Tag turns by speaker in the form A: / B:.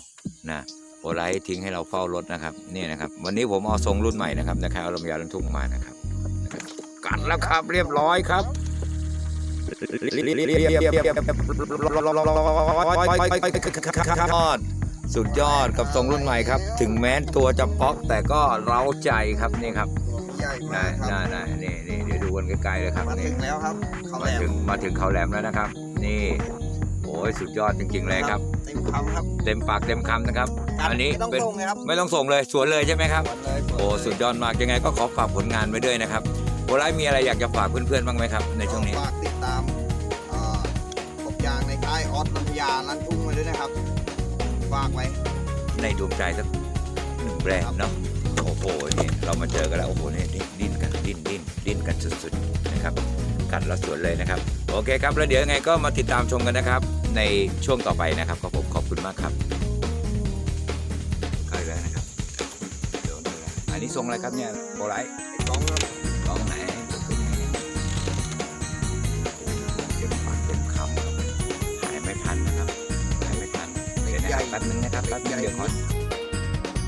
A: ท์ทิ้งให้เราเฝ้ารถนะครับนี่นะครับ วันนี้ผมเอาทรงรุ่นใหม่นะครับนะครับเอาลำยาลันทุ่งมานะครับ กัดแล้วครับเรียบร้อยครับยอดสุดยอดกับทรงรุ่นใหม่ครับ ถึงแม้ตัวจะป๊อกแต่ก็เร้าใจครับนี่ครับ
B: ใหญ่มา
A: น่าก
B: ครับ
A: น่าน่านี่นี่เดี๋ยวดูกันใกล้ๆเลยครับ
B: มา
A: นี่
B: ถึงแล้วครับ เขาแหล
A: มาถึ
B: ม
A: งมาถึงเขาแหลมแล้วนะครับ นี่โอ้ยสุดยอดจริงๆเลยครับ
B: เต็ มคำครับ
A: เต็มปากเต็มคำนะครับ อันนี้
B: ไม่ต้อง
A: เป็น
B: ส่งเลยครับ
A: ไม่ต้องส่งเลยสวนเลยใช่ไหมครับ
B: สวนเลยสวน
A: โอ้
B: เลย
A: สุดยอดมากยังไงก็ขอฝากผลงานไว้ด้วยนะครับโอไลฟ์มีอะไรอยากจะฝากเพื่อนๆบ้างไหมครับ ในช่วงนี้
B: ฝากติดตามเอ่อกบยางในค่ายออสลำยาลันทุ่งไว้ด้วยนะครับฝากไว้
A: ในดวงใจสักหนึ่งแบรนด์เนาะโอ้โหนี่เรามาเจอกันแล้วโอ้โหนี่ดิ้นดิ้นกันดิ้นดิ้นดิ้นกันสุดๆนะครับกัดแล้วสวนเลยนะครับ โอเคครับ แล้วเดี๋ยวยังไงก็มาติดตามชมกันนะครับ ในช่วงต่อไปนะครับขอบผมขอบคุณมากครับใกล้แล้วนะครับเดี๋ยวนะอันนี้ทรงอะไรครับเนี่ยโอไลฟ์
B: ไอ้กล้องครับ
A: ลองไหนเต็มปากเต็มคำครับหายไม่ทันนะครับหายไม่ทันเดี๋ยวนะครับแป๊บนึงนะครับแป๊บนึงเดี๋ยวขอ